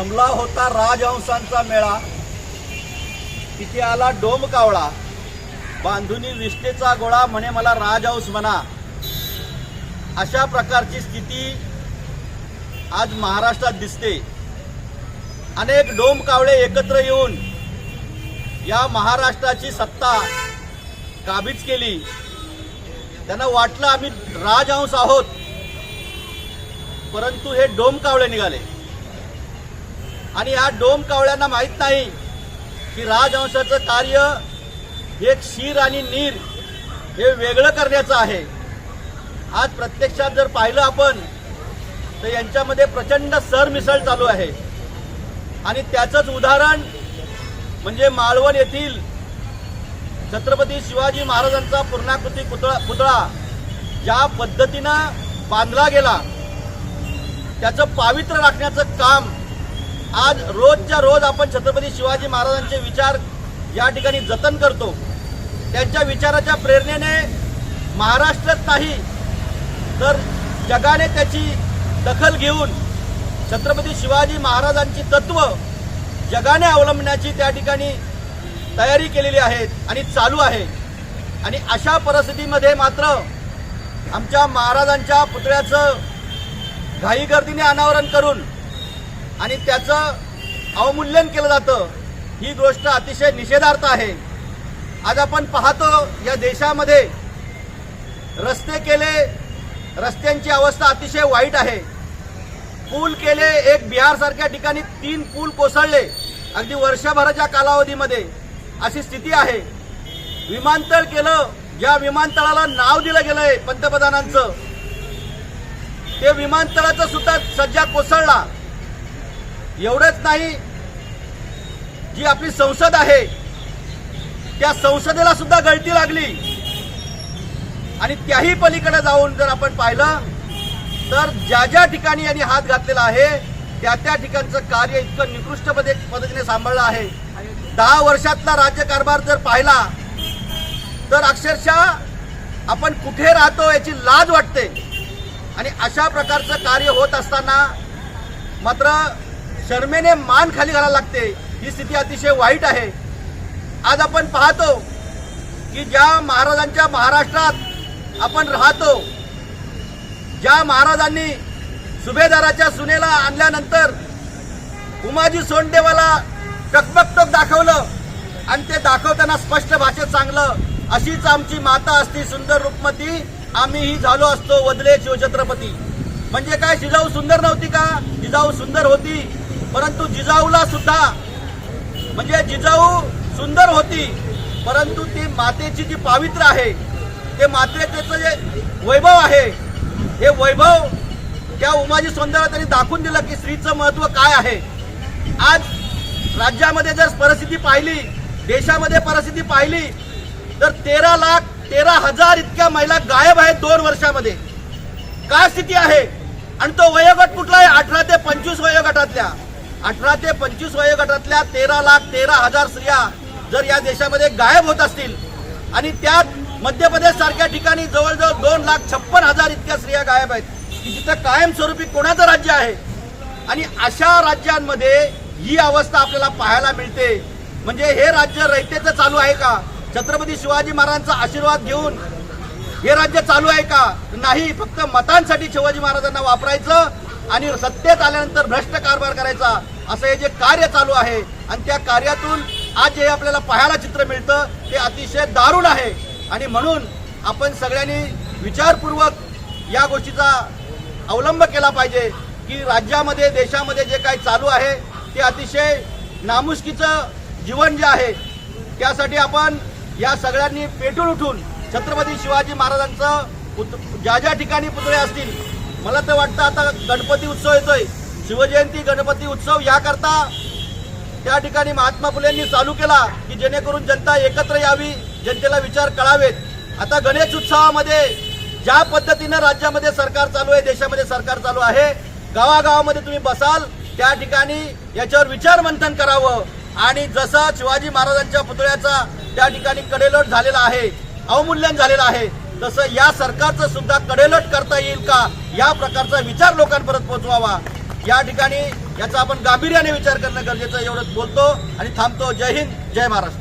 जमला होता राजहंसांचा मेळा. तिथे आला डोम कावळा. बांधुनी विष्टेचा गोळा म्हणे मला राजहंस म्हणा. अशा प्रकारची स्थिती आज महाराष्ट्रात दिसते. अनेक डोम कावळे एकत्र येऊन या महाराष्ट्राची सत्ता काबीज केली. त्यांना वाटलं आम्ही राजहंस आहोत. परंतु हे डोम कावळे निघाले. आणि ह्या डोम कावळ्यांना माहीत नाही की राजवंशाचं कार्य हे क्षीर आणि नीर हे वेगळं करण्याचं आहे. आज प्रत्यक्षात जर पाहिलं आपण तर यांच्यामध्ये प्रचंड सरमिसळ चालू आहे. आणि त्याचंच उदाहरण म्हणजे मालवण येथील छत्रपती शिवाजी महाराजांचा पूर्णाकृती पुतळा पुतळा ज्या पद्धतीनं बांधला गेला त्याचं पावित्र्य राखण्याचं काम आज रोजच्या रोज आपण छत्रपती शिवाजी महाराजांचे विचार या ठिकाणी जतन करतो. त्यांच्या विचाराच्या प्रेरणेने महाराष्ट्रात नाही तर जगाने त्याची दखल घेऊन छत्रपती शिवाजी महाराजांची तत्व जगाने अवलंबण्याची त्या ठिकाणी तयारी केलेली आहे आणि चालू आहे. आणि अशा परिस्थितीमध्ये मात्र आमच्या महाराजांच्या पुतळ्याचं घाईगर्दीने अनावरण करून आणि त्याचं अवमूल्यन केलं जातं ही गोष्ट अतिशय निषेधार्थ आहे. आज आपण पाहतो या देशामध्ये रस्ते केले रस्त्यांची अवस्था अतिशय वाईट आहे. पूल केले एक बिहारसारख्या ठिकाणी तीन पूल कोसळले अगदी वर्षभराच्या कालावधीमध्ये. अशी स्थिती आहे. विमानतळ केलं या विमानतळाला नाव दिलं गेलंय पंतप्रधानांचं ते विमानतळाचं सुद्धा सज्जा कोसळला. एवढंच नाही जी आपली संसद आहे त्या संसदेला सुद्धा गळती लागली. आणि त्याही पलीकडे जाऊन जर आपण पाहिलं तर ज्या ज्या ठिकाणी यांनी हात घातलेला आहे त्या त्या ठिकाणचं कार्य इतकं निकृष्ट पद्धतीने सांभाळलं आहे. दहा वर्षातला राज्यकारभार जर पाहिला तर अक्षरशः आपण कुठे राहतो याची लाज वाटते. आणि अशा प्रकारचं कार्य होत असताना मात्र शर्मेने मान खाली घालायला लागते. ही स्थिती अतिशय वाईट आहे. आज आपण पाहतो की ज्या महाराजांच्या महाराष्ट्रात आपण राहतो ज्या महाराजांनी सुभेदाराच्या सुनेला आणल्यानंतर उमाजी सोंडेवाला टकबकटक दाखवलं आणि ते दाखवताना स्पष्ट भाषेत सांगलं अशीच आमची माता असती सुंदर रूपमती आम्हीही झालो असतो वदले शिवछत्रपती म्हणजे काय जिजाऊ सुंदर नव्हती का? जिजाऊ सुंदर होती. परंतु जिजाऊला सुद्धा म्हणजे जिजाऊ सुंदर होती परंतु ती मातेची जी पावित्र्य आहे ते मातेचं जे वैभव आहे हे वैभव त्या उमाजी सौंदर्या त्यांनी दाखवून दिलं की स्त्रीचं महत्त्व काय आहे. आज राज्यामध्ये जर परिस्थिती पाहिली देशामध्ये परिस्थिती पाहिली तर तेरा लाख तेरा हजार इतक्या महिला गायब आहेत दोन वर्षामध्ये. काय स्थिती आहे? आणि तो वयोगट कुठला आहे? अठरा ते पंचवीस वयोगटातल्या. अठरा ते पंचवीस वयोगटातल्या तेरा लाख तेरा हजार स्त्रिया जर या देशामध्ये गायब होत असतील आणि त्यात मध्य प्रदेश सारख्या ठिकाणी जवळजवळ दोन लाख छप्पन हजार इतक्या स्त्रिया गायब आहेत की जिथं कायमस्वरूपी कोणाचं राज्य आहे? आणि अशा राज्यांमध्ये ही अवस्था आपल्याला पाहायला मिळते. म्हणजे हे राज्य रयतेचं चालू आहे का? छत्रपती शिवाजी महाराजांचा आशीर्वाद घेऊन हे राज्य चालू आहे का? नाही फक्त मतांसाठी शिवाजी महाराजांना वापरायचं आणि सत्तेत आल्यानंतर भ्रष्ट कारभार करायचा असं हे जे कार्य चालू आहे आणि त्या कार्यातून आज जे आपल्याला पाहायला चित्र मिळतं ते अतिशय दारुण आहे. आणि म्हणून आपण सगळ्यांनी विचारपूर्वक या गोष्टीचा अवलंब केला पाहिजे की राज्यामध्ये देशामध्ये जे काही चालू आहे ते अतिशय नामुष्कीचं जीवन जे आहे त्यासाठी आपण या सगळ्यांनी पेटून उठून छत्रपती शिवाजी महाराजांचं पुत ज्या ज्या ठिकाणी पुतळे असतील मला तर वाटतं आता गणपती उत्सव येतोय. शिवजयंती गणपती उत्सव याकरता त्या ठिकाणी महात्मा फुलेंनी चालू केला की जेणेकरून जनता एकत्र यावी जनतेला विचार कळावेत. आता गणेश उत्सवामध्ये ज्या पद्धतीनं राज्यामध्ये सरकार चालू आहे देशामध्ये सरकार चालू आहे गावागावामध्ये तुम्ही बसाल त्या ठिकाणी याच्यावर विचार मंथन करावं. आणि जसा शिवाजी महाराजांच्या पुतळ्याचा त्या ठिकाणी कडेलोट झालेला आहे अवमूल्यन झालेलं आहे तसं या सरकारचं सुद्धा कडेलट करता येईल का? या प्रकारचा विचार लोकांपर्यंत पोहोचवावा. या ठिकाणी याचा आपण गांभीर्याने विचार करणं गरजेचं एवढंच बोलतो आणि थांबतो. जय हिंद जय महाराष्ट्र.